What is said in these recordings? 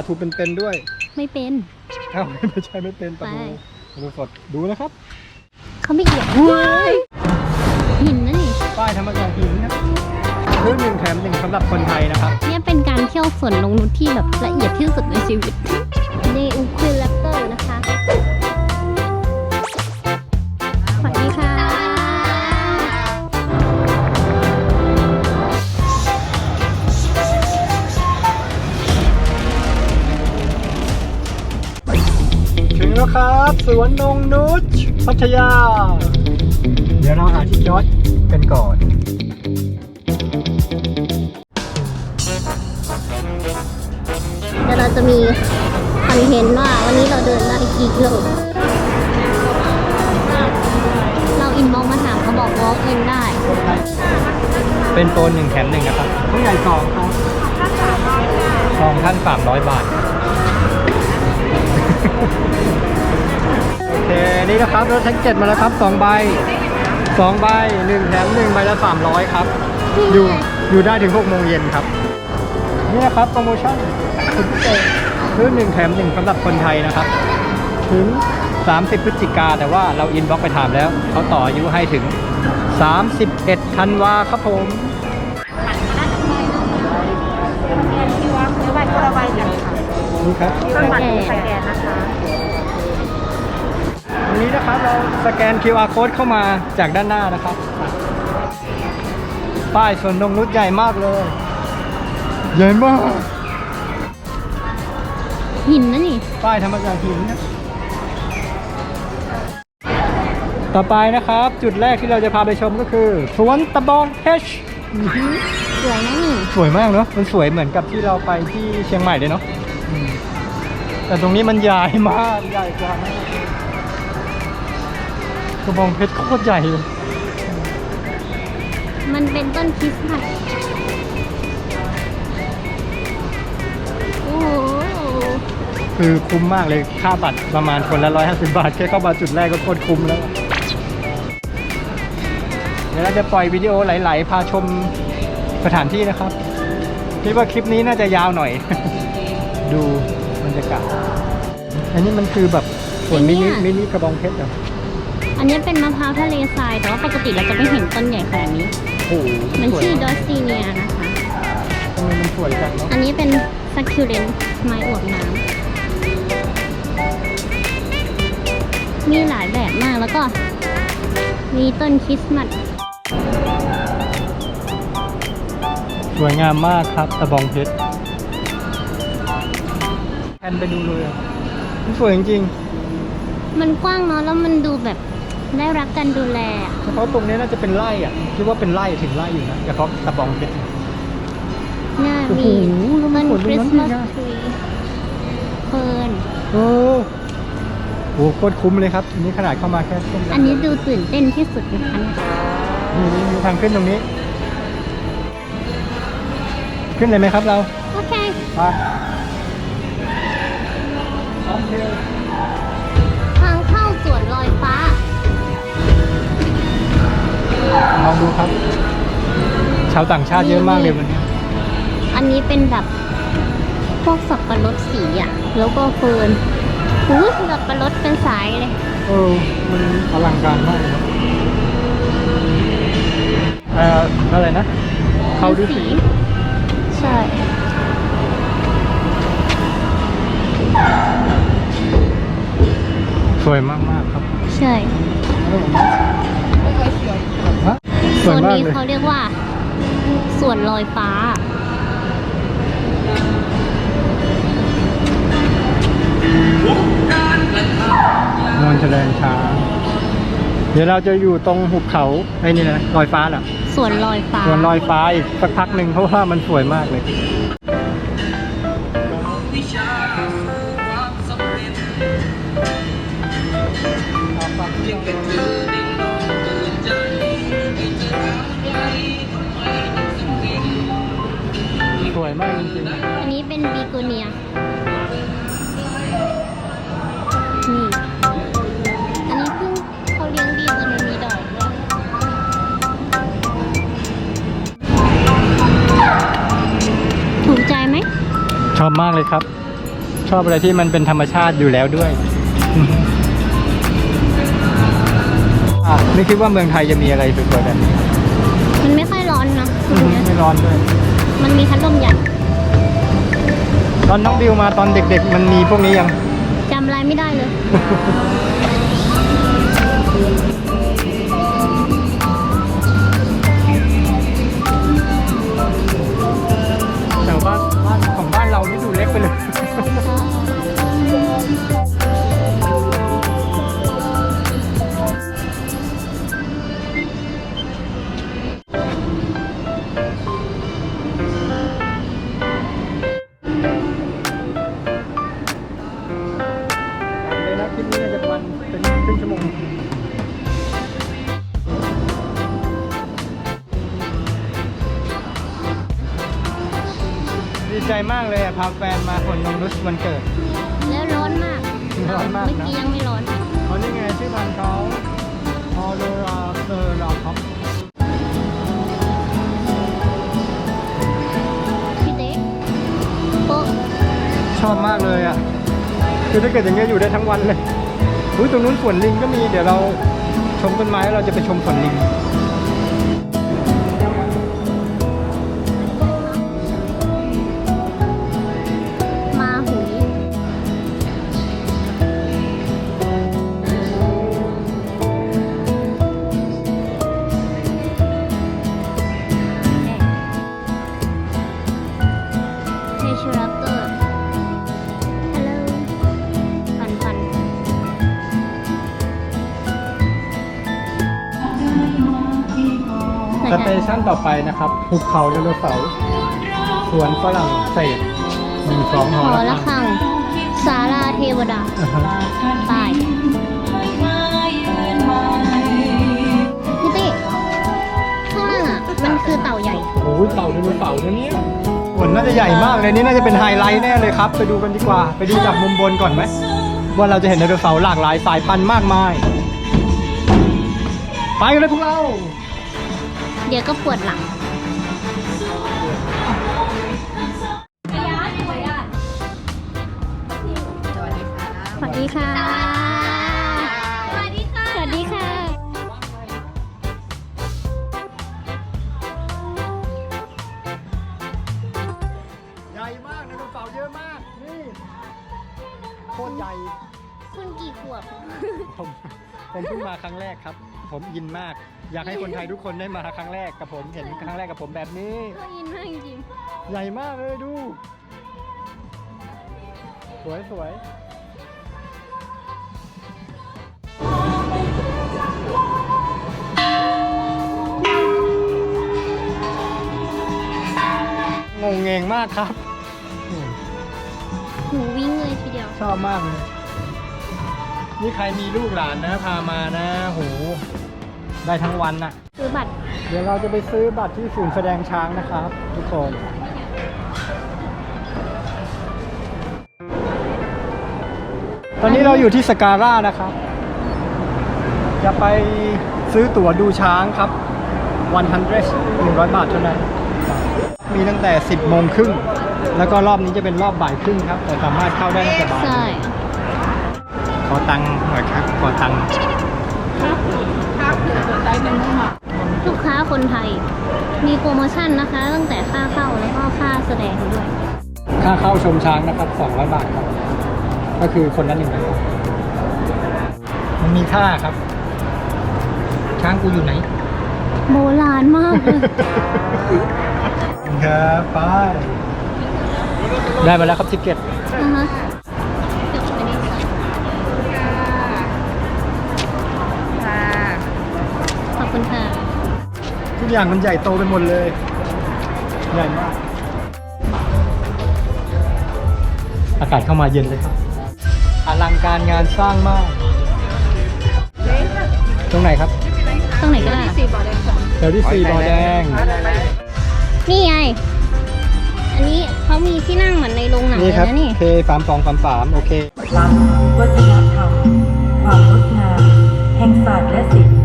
าทูเป็นๆด้วย ไม่เป็นเอ้าไม่ใช่ไม่เป็นปลาทูไปปลาทูสดดูนะครับเขาไม่เกี่ยวหินนะนี่ป้ายทำมาจากหินนะคือหนึ่งแถมหนึ่งสำหรับคนไทยนะครับ เนี่ยเป็นการเที่ยวสวนนงนุชที่แบบละเอียดที่สุดในชีวิตนี่อูควิลแรปเตอร์นะคะ แล้วครับ สวนนงนุชพัทยา เดี๋ยวเราหาที่จอดกันก่อนเดี๋ยวเราจะมีคอนเทนต์ว่าวันนี้เราเดินมากี่กิโลเราอินมองมาถามเขาบอกวอล์กอินได้ เป็นโปรหนึ่งแถมหนึ่งนะครับผู้ใหญ่สองครับสองท่านสามร้อยบาทโอ เคนี่นะครับรถแท็กเจ็ดมาแล้วครับสองใบสองใบหนึ่งแถมหนึ่งใบละสามร้อยครับ อยู่อยู่ได้ถึงหกโมงเย็นครับ นี่นะครับโปรโมชั่นสุดพิเศษคือหนึ่งแถมหนึ่งสำหรับคนไทยนะครับ ถึง 30 พฤศจิกาแต่ว่าเราอินบ็อกไปถามแล้ว เขาต่ออายุให้ถึง 31ธันวาครับผมที่ว่าเนื้อใบคนละใบกันค่ะนี่ครับข้างหลังคือสแกนนะคะวัน สแกน QR code เข้ามาจากด้านหน้านะครับ ป้ายสวนนงนุชใหญ่มากเลย ใหญ่มาก หินนะนี่ ป้ายทำมาจากหินนะต่อไปนะครับ จุดแรกที่เราจะพาไปชมก็คือสวนตะบองเพชรสวยนะนี่ สวยมากเนาะมันสวยเหมือนกับที่เราไปที่เชียงใหม่เลยเนาะอืมแต่ตรงนี้มันใหญ่มากใหญ่กว่ามาก ตะบองเพชรโคตรใหญ่เลยมันเป็นต้นคริสต์มาสโอ้โหคือคุ้มมากเลยค่าบัตรประมาณคนละร้อยห้าสิบาท แค่เข้ามาจุดแรกก็โคตรคุ้มแล้ว เดี๋ยวเราจะปล่อยวิดีโอไหลๆพาชมสถานที่นะครับคิดว่าคลิปนี้น่าจะยาวหน่อย ดูบรรยากาศ อันนี้มันคือแบบสวนมินิมินิกระบองเพชรเหรอ อันนี้เป็นมะพร้าวทะเลทราย แต่ว่าปกติเราจะไม่เห็นต้นใหญ่ขนาดนี้ โอ้โหมันสวยชื่อดมาอกสซีเนียนะคะ ทำไมมันสวยจังเนาะอันนี้เป็นซักคิวเลนไม้อวบน้ำ มีหลายแบบมากแล้วก็มีต้นคริสต์มาส สวยงามมากครับตะบองเพชรแอนไปดูเลยอะมันสวยจริงมันกว้างเนาะแล้วมันดูแบบ ได้รับการดูแลอะๆเฉพาะตรงนี้น่าจะเป็นไร่อะคิดว่าเป็นไร่ถึงไร่อยู่นะเฉพาะตะบองเพชร น่าโอ้โหมีแล้วมัต้นนสวยคริสต์มาสตรงนั้นทรีเฟิร์นโอ้โหโคตรคุ้มเลยครับอันนี้ขนาดเข้ามาแค่เส้นเดียวอันนี้ดูตื่นเต้นที่สุดนะคะเนี่ยนี่นี่มีทางขึ้นตรงนี้ ขึ้นเลยไหมครับเราโอเค ไป ลองดูครับ ชาวต่างชาติเยอะมากเลยวันนี้ อันนี้เป็นแบบพวกสับปะรดสีอะ แล้วก็เฟิร์นอู้สับปะรดเป็นสายเลย เออ มันอลังการมากเลยครับเอ่ออะไรนะ เขาดูสี ใช่ สวยมากมากๆครับ ใช่ฮะ สโซวยนมากนี้เลยเขาเรียกว่าสวนลอยฟ้า นอนแฉลงช้างเดี๋ยวเราจะอยู่ตรงหุบเขาไอ้นี่นะลอยฟ้าเหรอสวนลอยฟ้าส่วนลอยฟ้าอีกสักพักหนึ่งเพราะว่ามันสวยมากเลยส ชอบมากเลยครับ ชอบอะไรที่มันเป็นธรรมชาติอยู่แล้วด้วยอะไม่คิดว่าเมืองไทยจะมีอะไรสวยๆแบบนี้มันไม่ค่อยร้อนเนอะตรงเนี้ยไม่ร้อนด้วย มันมีพัดลมใหญ่ ตอนน้องบิวมาตอนเด็ก ๆ มันมีพวกนี้ยังจำอะไรไม่ได้เลย อบมากเลยอะ คือถ้าเกิดอย่างเงี้ยอยู่ได้ทั้งวันเลยอุ้ยตรงนู้นสวนลิงก็มี เดี๋ยวเราชมต้นไม้เราจะไปชมสวนลิง สเตชันต่อไปนะครับภูเขาไดโนเสาร์สวนฝรั่งเศสหนึ่งสองหหออระละฆังฆังสาราเทวดาอ่าฮะตายพี่ติข้างล่างอะ มันคือเต่าใหญ่ โอ้ยเต่าไดโนเสาร์นะเนี่ยสวนน่าจะใหญ่มากเลยนี่น่าจะเป็นไฮไลท์แน่เลยครับ ไปดูกันดีกว่า ไปดูจากมุมบนก่อนไหมว่าเราจะเห็นไดโนเสาร์หลากหลายสายพันธุ์มากมาย ไปกันเลยพวกเรา เดี๋ยวก็ปวดหลัง สวัสดีค่ะ สวัสดีค่ะ สวัสดีค่ะ ใหญ่มากไดโนเสาร์เยอะมาก นี่โคตรใหญ่ คุณกี่ขวบ ผม ผมเพิ่งมาครั้งแรกครับ ผมยินมาก อยากให้คนไทยทุกคนได้มาครั้งแรกกับผมเห็นครั้งแรกกับผมแบบนี้ก็ยินมากจริงใหญ่มากเลยดู สวยสวยงงเงงมากครับอืมๆหูวิ่งเลยทีเดียว ชอบมากเลย นี่ใครมีลูกหลานนะพามานะโห ได้ทั้งวันน่ะ ซื้อบัตรเดี๋ยวเราจะไปซื้อบัตรที่ศูนย์แสดงช้างนะครับ ทุกคน ตอนนี้เราอยู่ที่สการ่านะครับ จะไปซื้อตั๋วดูช้างครับ 100 100 บาทเท่านั้น มีตั้งแต่ 10โมงครึ่ง แล้วก็รอบนี้จะเป็นรอบบ่ายครึ่งครับ แต่สามารถเข้าได้ตั้งแต่บ่ายใช่ขอตังค์หน่อยครับ ขอตังค์ ลูกค้าคนไทย มีโปรโมชั่นนะคะ ตั้งแต่ค่าเข้าแล้วก็ค่าแสดงด้วย ค่าเข้าชมช้างนะครับ 200 บาทครับ ก็คือคนละหนึ่งร้อยบาทมันมีค่าครับ ช้างกูอยู่ไหน โบราณมากเลยครับไปได้มาแล้วครับทิเก็ตนะฮะ ทุกอย่างมันใหญ่โตไปหมดเลย ใหญ่มาก อากาศเข้ามาเย็นเลยครับ อลังการงานสร้างมาก ตรงไหนครับตรงไหนก็ได้สี่บอร์ดแดงสองแถวที่สี่บอแดง นี่ไง อันนี้เขามีที่นั่งเหมือนในโรงหนังเลนี่ยครับนะนี่ เคสามสองสามสามโอเค ล้ำวัฒนธรรมความงดงามแห่งศาสตร์และศิลป์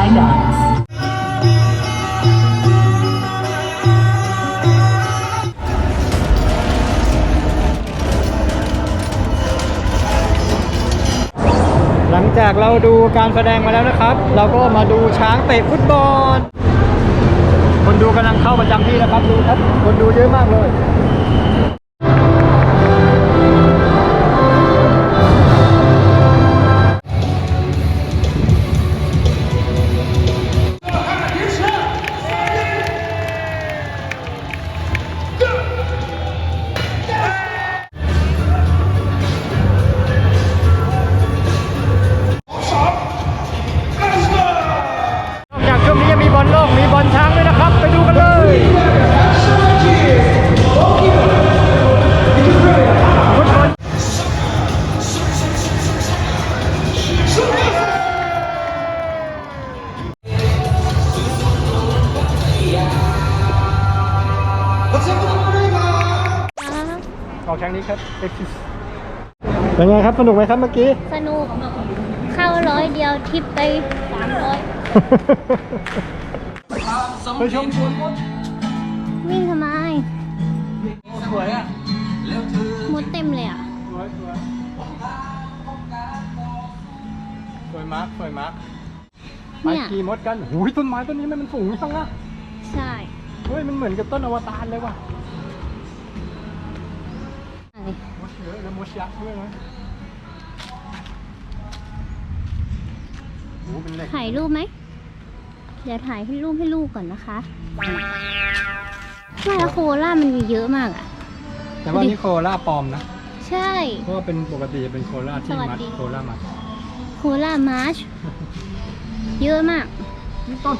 nine dots. หลังจากเราดูการแสดงมาแล้วนะครับ เราก็มาดูช้างเตะฟุตบอล คนดูกำลังเข้าประจำที่นะครับดูครับ คนดูเยอะมากเลยางนี้ครับ Exit เป็นไงครับสนุกไหมครับเมื่อกี้ สนุกเข้าร้อยเดียวทิปไปสามร้อยไปชมสวนมดวิ่งทำไมสวยอะมดเต็มเลยอะ สวยสวยสวยมากสวยมากไปเนี่ยขี่มดกันหูยต้นไม้ต้นนี้มันสูงจังอะใช่ เฮ้ยมันเหมือนกับต้นอวตารเลยว่ะ ดเยอะแล้วมดยักษ์ด้วยนะโอ้เป็นเหล็กถ่ายรูปไหม เดี๋ยวถ่ายให้รูปให้ลูกก่อนนะคะไม่แล้วโคล่ามันมีเยอะมากอะ แต่ว่านี่โคล่าปลอมนะ ใช่ เพราะว่าเป็นปกติจะเป็นโคล่าที่สวัมัสดดีโคล่ามัดโคล่ามาร์ชเยอะมาก นี่ต้น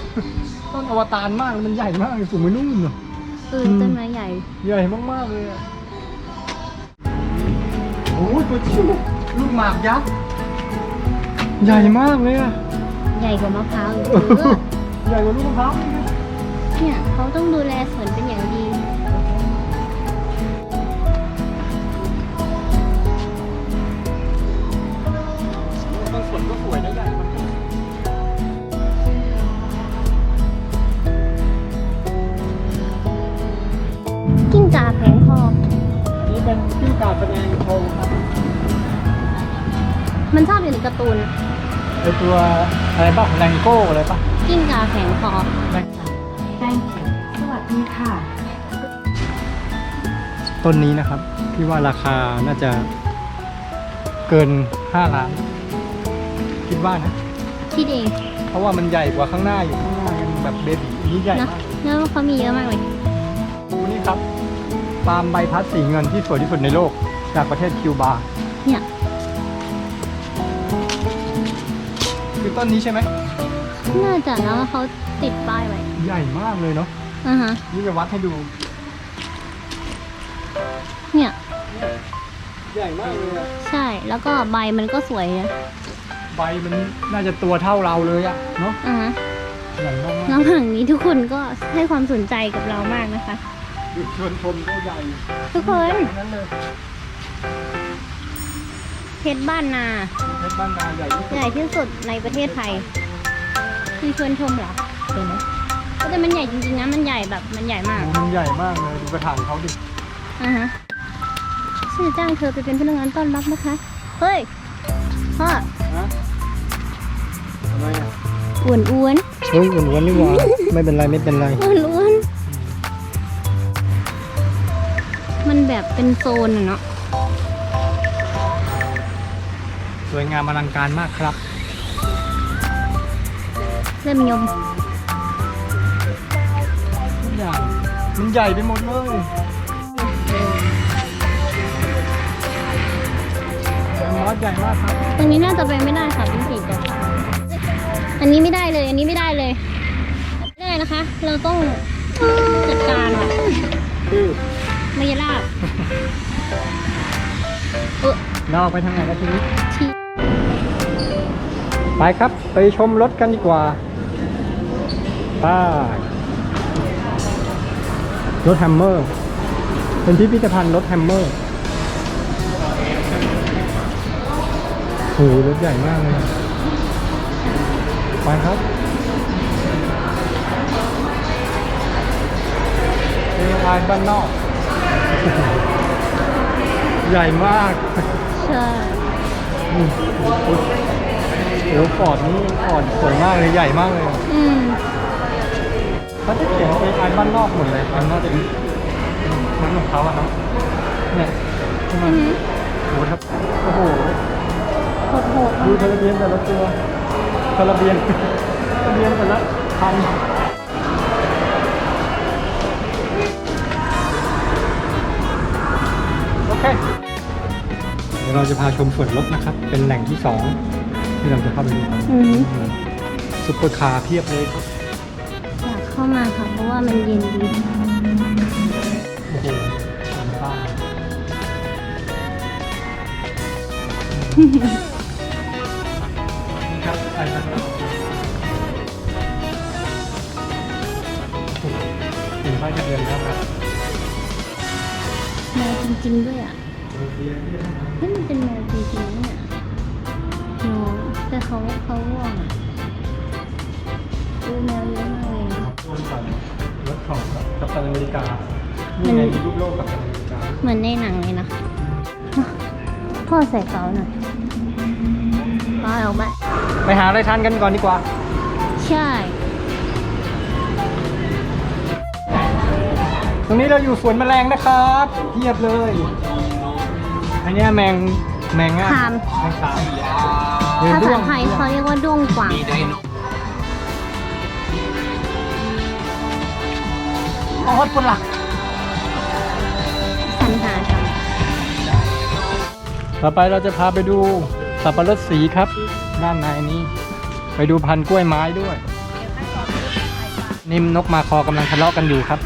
ต้นอวตารมาก มันใหญ่มากสูงไปนู่นเนอะเอออืมต้นไม้ใหญ่ ใหญ่มากๆเลยอะโอ้ยตัวชิวลูกหมากยักษ์ใหญ่มากเลยอะใหญ่กว่ามะพร้าวอีกเอเยออะใหญ่กว่าลูกมะพร้าวอีกนะเนี่ยเขาต้องดูแลสวนเป็น ตูนไอตัวอะไรป่ะแรงโก้อะไรป่ะกิ้งก่าแผงคอแรง Thank you สวัสดีค่ะ ต้นนี้นะครับ พี่ว่าราคาน่าจะเกิน 5 ล้าน คิดว่านะคิดเองเพราะว่ามันใหญ่กว่าข้างหน้าอยู่ข้างหน้ายังแบบเบบีอันนี้ใหญ่นะมาก แล้วเขามีเยอะมากเลย ดูนี่ครับปาล์มใบพัดสีเงินที่สวยที่สุดในโลกจากประเทศคิวบาเนี่ย ต้นนี้ใช่ไหมน่าจะนะว่าเขาติดป้ายไว้ใหญ่มากเลยเนาะอ่าฮะนี่จะวัดให้ดู เนี่ย ใหญ่มากเลยอะใช่แล้วก็ใบมันก็สวยนะใบมันน่าจะตัวเท่าเราเลยอะเนาะอ่าฮะใหญ่มากระหว่างนี้ทุกคนก็ให้ความสนใจกับเรามากนะคะๆจุดชวนชมก็ใหญ่ทุกคนทั้งนั้นเลย เพชรบ้านนา เพชรบ้านนาใหญ่ที่สุดใหญ่ที่สุดในประเทศไทย คือชวนชมเหรอใช่ไหมแต่มันใหญ่จริงๆนะ มันใหญ่แบบมันใหญ่มากโอ้มันใหญ่มากเลยดูกระถางเขาดิอ่าฮะฉันจะจ้างเธอไปเป็นพนักงานต้อนรับนะคะ เฮ้ยพ่อฮะอะไรอะอ้วนอ้วนเฮ้ยอุ่นวันนี่หว่าไม่เป็นไรไม่เป็นไรอ้วนอ้วนมันแบบเป็นโซนอะเนาะ สวยงามอลังการมากครับ เริ่มยมทุกอย่างมันใหญ่ไปหมดเลยมอสใหญ่มากครับ ตรงนี้น่าจะไปไม่ได้ค่ะเป็นสีจะอันนี้ไม่ได้เลย อันนี้ไม่ได้เลยไม่ได้นะคะ เราต้องจัดการค่ะคือมายาลาบเออเราออกไปทางไหนกันทีนี้ที่ ไปครับ ไปชมรถกันดีกว่าไปรถแฮมเมอร์ เป็นพิพิธภัณฑ์รถแฮมเมอร์โอ้โหรถใหญ่มากเลย ไปครับเอไอบ้านนอก ใหญ่มาก ใช่ อืมโอ้ฟอร์ดนี่ฟอร์ดสวยมากเลยใหญ่มากเลยอะอืมเขาจะเขียน AI บ้านนอกหมดเลยบ้านนอกจะมันของเขาอะครับเนี่ยใช่ไหมอือหือโอ้โหครับโอ้โหโหดโหดดูทะเบียนแต่ละตัวทะเบียนทะเบียนแต่ละพันโอเคเดี๋ยวเราจะพาชมสวนรถนะครับ เป็นแหล่งที่สอง ที่เราจะเข้าไปดูกันอือหือซุปเปอร์คาร์เพียบเลยครับอยากเข้ามาค่ะ เพราะว่ามันเย็นดีโอ้โหทำบ้านนี่ครับไปนะครับเห็นป้ายทะเบียนแล้วครับแมวจริงๆด้วยอะ ปตันอเมริกานี่ไงมีรูปโลกกัปตันอเมริกาเหมือนในหนังเลยนะ พ่อใส่เขาหน่อยพ่อเอาไปไปหาอะไรทานกันก่อนดีกว่า ใช่ ตรงนี้เราอยู่สวนแมลงนะครับเทียบเลย อันเนี้ยแมงแมงอะคาม แมงคามเดินภาด้วษางไทยเขาเรียกว่าด้วงกวางโอ้ โหปุ่นหลักสรรหาทต่อไปเราจะพาไปดูสับปะรดสีครับ ด้านในนี้ ไปดูพันธุ์กล้วยไม้ด้วย นิ่มนกมาคอกำลังทะเลาะกันอยู่ครับ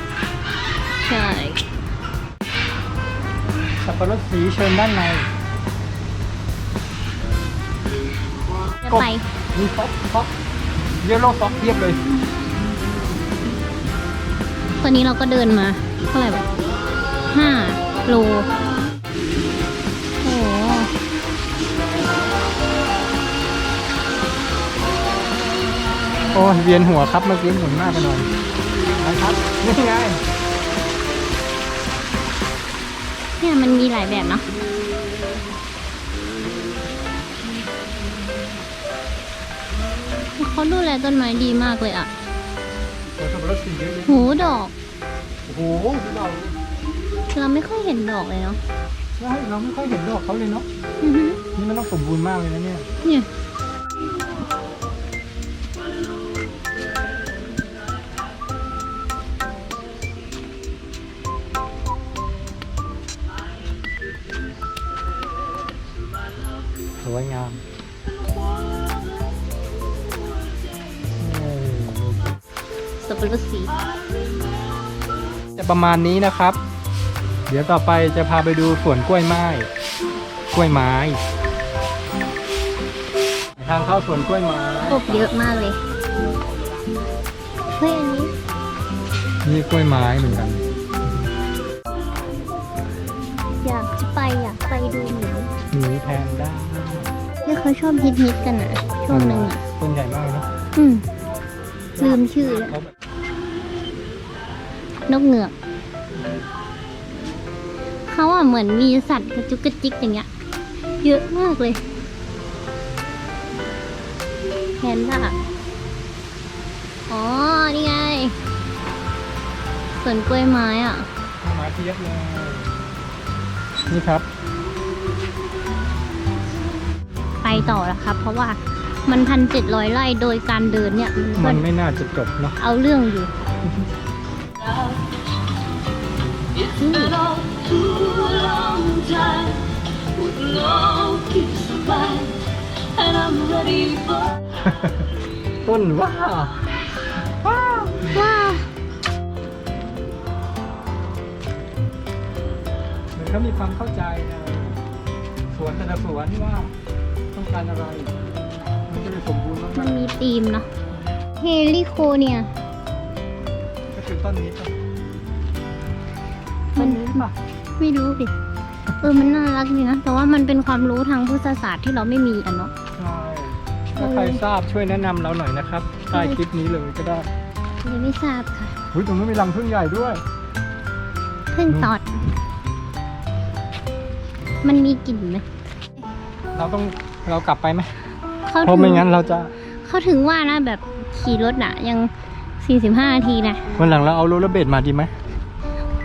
ำใช่สับปะรดสีเชิญด้านในจะไปมีฟ็อกฟ็อกเยลโล่ฟ็อกเทียบเลย ตอนนี้เราก็เดินมา เท่าไหร่แบบห้าโลโอ้โหโอ้ยเวียนหัวครับเมื่อกี้หมุนหน้าไปหน่อยนะครับนี่ไงเนี่ยมันมีหลายแบบเนาะเขาดูแลต้นไม้ดีมากเลยอะโอ้ สับปะรดสีเยอะเลยหูดอก โอ้โหดูเราเราไม่ค่อยเห็นดอกเลยเนาะใช่เราไม่ค่อยเห็นดอกเขาเลยเนาะอือฮึนี่มันต้องสมบูรณ์มากเลยนะเนี่ยเนี่ย ประมาณนี้นะครับ เดี๋ยวต่อไปจะพาไปดูสวนกล้วยไม้กล้วยไม้ ทางเข้าสวนกล้วยไม้กบเยอะมากเลยเฮ้ยอันนี้นี่กล้วยไม้เหมือนกัน อยากจะไปอยากไปดูหนูหมีแพนด้าที่เขาชอบฮิตฮิตๆกันอะช่วงหนึ่งอะต้นใหญ่มากเลยเนอะอืมลืมชื่อแล้วเขาแบบนกเหงือก เขาอะเหมือนมีสัตว์กระจุกกระจิกอย่างเงี้ย เยอะมากเลยแพนด้าอ๋อ นี่ไงสวนกล้วยไม้อะกล้วยไม้เทียบเลย นี่ครับ ไปต่อแล้วครับ เพราะว่ามันพันเจ็ดร้อยไร่โดยการเดินเนี่ย มัมันนไม่น่าจะจบเนาะเอาเรื่องอยู่ ต้นว่าว้าวเหมือนเขามีความเข้าใจนะสวนแต่ละสวนว่าต้องการอะไร มันจะได้สมบูรณ์มัมานกมีธีมเนาะเฮลิโคเนี่ยๆก็คือต้นนี้ป่ะมัต้นนนี้ป่ะไม่รู้ดิเออมันน่ารักดีนะ แต่ว่ามันเป็นความรู้ทางพุทธศาสตร์ที่เราไม่มีอะเนาะใช่ ถ้าใครทราบช่วยแนะนำเราหน่อยนะครับใต้คลิปนี้เลยก็ได้ยังไม่ทราบค่ะ หุ้ยตรงนี้นมีรังพึ่งใหญ่ด้วย เพิ่งตอด มันมีกลิ่นไหมเราต้องเรากลับไปไหมเขาเพราะไม่งั้นเราจะเขาถึงว่านะแบบขี่รถน่ะ ยัง 45นาทีนะ วันหลังเราเอาโรลเลอร์เบดมาดีไหม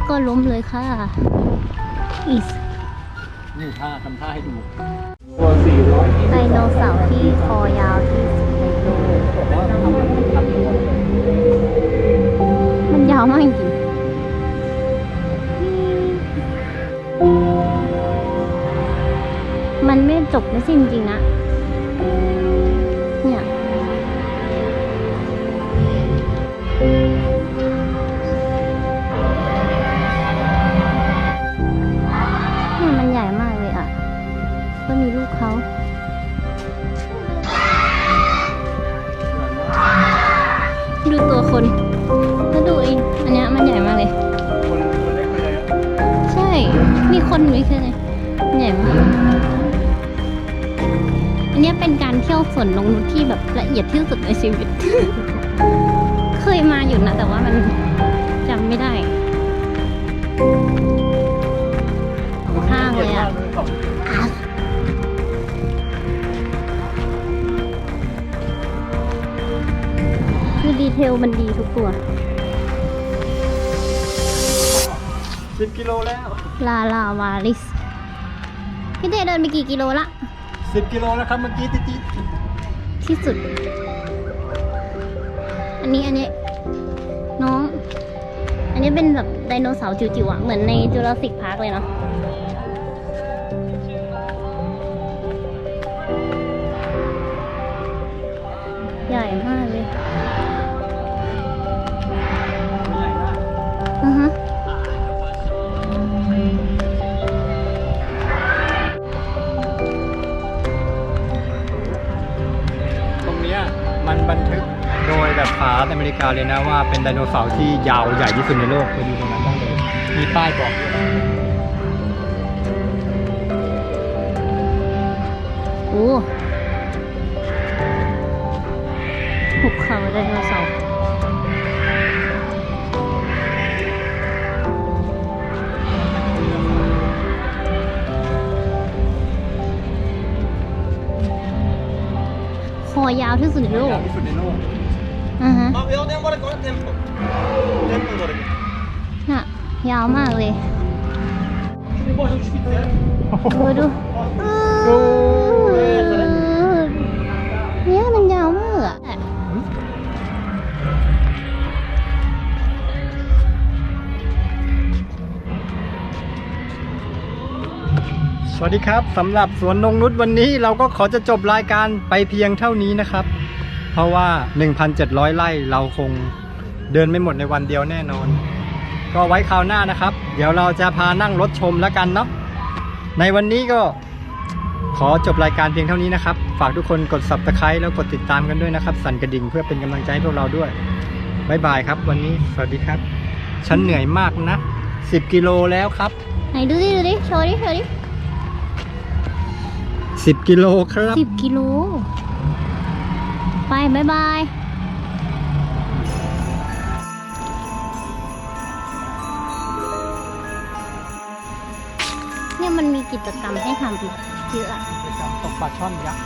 ก็ล้มเลยค่ะอีส นี่ท่าทำท่าให้ดู ไดโนเสาร์ที่คอยาวที่สุดในโลกมันยาวมากจริงมันไม่จบไม่สิ้นจริงๆนะ นไม่เคยเลยใหญ่มากอันเนี้ยเป็นการเที่ยวสวนนงนุชที่แบบละเอียดที่สุดในชีวิต เคยมาอยู่นะ แต่ว่ามันจำไม่ได้ข้างเลยอะคือดีเทลมันดีทุกตัวสิบกิโลแล้ว ลาลาวาลิส พี่เดเดินไปกี่กิโลละสิบกิโลแล้วครับเมื่อกี้ติ๊ดที่สุด อันนี้อันนี้ น้อง อันนี้เป็นแบบไดโนเสาร์จิ๋วๆอะเหมือนในจูราสสิกพาร์คเลยเนาะ แบบภาษาอเมริกาเลยนะว่าเป็นไดโนเสาร์ที่ยาวใหญ่ที่สุดในโลกไปดูตรงนั้นได้เลยมีป้ายบอกด้วยโอ้หุบเขาไดโนเสาร์คอยาวที่สุดในโลก ที่สุดในโล กอ่าฮะ Ma vediamo tempo ancora tempo. Tempo ancora. น่ะยาวมากเลย Mi puoi uscire? ดูดูเนี่ยมันยาวมากอะสวัสดีครับสำหรับสวนนงนุชวันนี้เราก็ขอจะจบรายการไปเพียงเท่านี้นะครับเพ ราะว่า 1,700 ไร่เราคงเดินไม่หมดในวันเดียวแน่นอน ก็ไว้คราวหน้านะครับ เดี๋ยวเราจะพานั่งรถชมแล้วกันเนาะในวันนี้ก็ขอจบรายการเพียงเท่านี้นะครับ ฝากทุกคนกด subscribe แล้วกดติดตามกันด้วยนะครับ สั่นกระดิ่งเพื่อเป็นกำลังใจให้พวกเราด้วยบายบายครับ วันนี้สวัสดีครับ ฉันเหนื่อยมากนะ 10 กิโลแล้วครับ ไหนดูดิดูดิโชว์ดิโชว์ดิ10 กิโลครับ สิบกิโล ไปบายบายเนี่ยมันมีกิจกรรมให้ทำเยอะอะเป็นการตกปลาช่อนยักษ์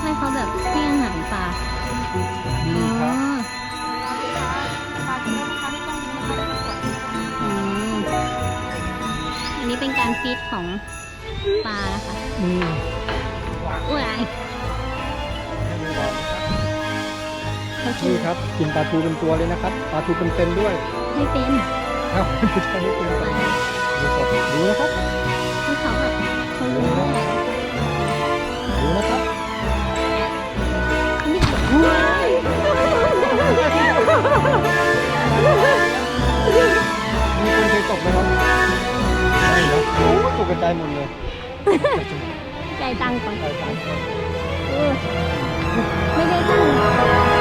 ให้เขาแบบให้อาหารปลานี่ครับอ๋อปลาที่นี่นะคะที่ตรงนี้นะคะเป็นขวดอืมอันนี้เป็นการฟีดของปลานะคะนี่อุ้ยไเขากินนี่ครับกินปลาทูเป็นตัวเลยนะครับปลาทูเป็นๆด้วยไม่เป็นครับไม่ใช่ไม่เป็นก่อนดูก่อนดูนะครับที่เขาแบบเขารู้ว่าดูนะครับนี่ว้ายมีคนเคยตกไหมครับไม่เนอะโอ้ตกกระจายหมดเลยใจตังก่อนตายตายเออไม่ได้ตั้ง